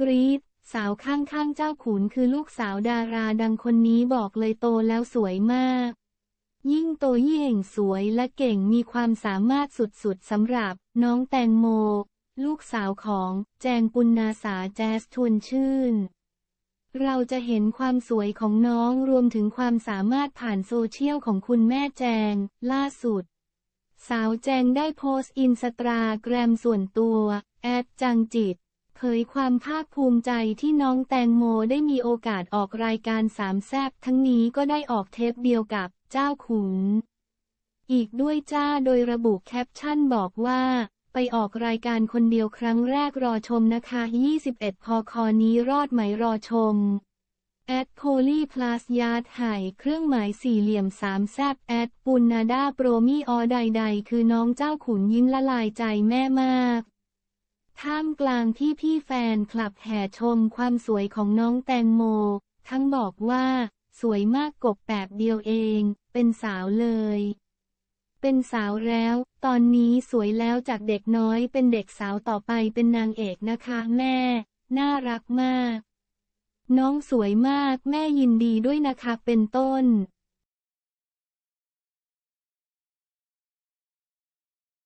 กรีดสาวข้างๆเจ้าขุนคือลูกสาวดาราดังคนนี้บอกเลยโตแล้วสวยมาก ยิ่งโตยิ่งสวยและเก่งมีความสามารถสุดๆสำหรับ น้องแตงโม ลูกสาวของแจงปุณนาสาแจสชวนชื่น เราจะเห็นความสวยของน้องรวมถึงความสามารถผ่านโซเชียลของคุณแม่แจง ล่าสุด สาวแจงได้โพสต์อินสตาแกรมส่วนตัว แอดจังจิต เผยความภาคภูมิใจที่น้องแตงโมได้มีโอกาสออกรายการสามแซบทั้งนี้ก็ได้ออกเทปเดียวกับเจ้าขุน อีกด้วยจ้าโดยระบุแคปชั่นบอกว่า ไปออกรายการคนเดียวครั้งแรกรอชมนะคะ 21พคอนี้รอดไหมรอชมแอดโพลีพลัสยาดไห่เครื่องหมายสี่เหลี่ยมสามแซบแอดปุณนาดาโปรมีออใดๆ คือน้องเจ้าขุนยิ้มละลายใจแม่มาก ท่ามกลางที่พี่แฟนคลับแห่ชมความสวยของน้องแตงโม ทั้งบอกว่า สวยมากกบแบบเดียวเอง เป็นสาวเลย เป็นสาวแล้ว ตอนนี้สวยแล้วจากเด็กน้อยเป็นเด็กสาวต่อไปเป็นนางเอกนะคะแม่ น่ารักมาก น้องสวยมากแม่ยินดีด้วยนะคะเป็นต้น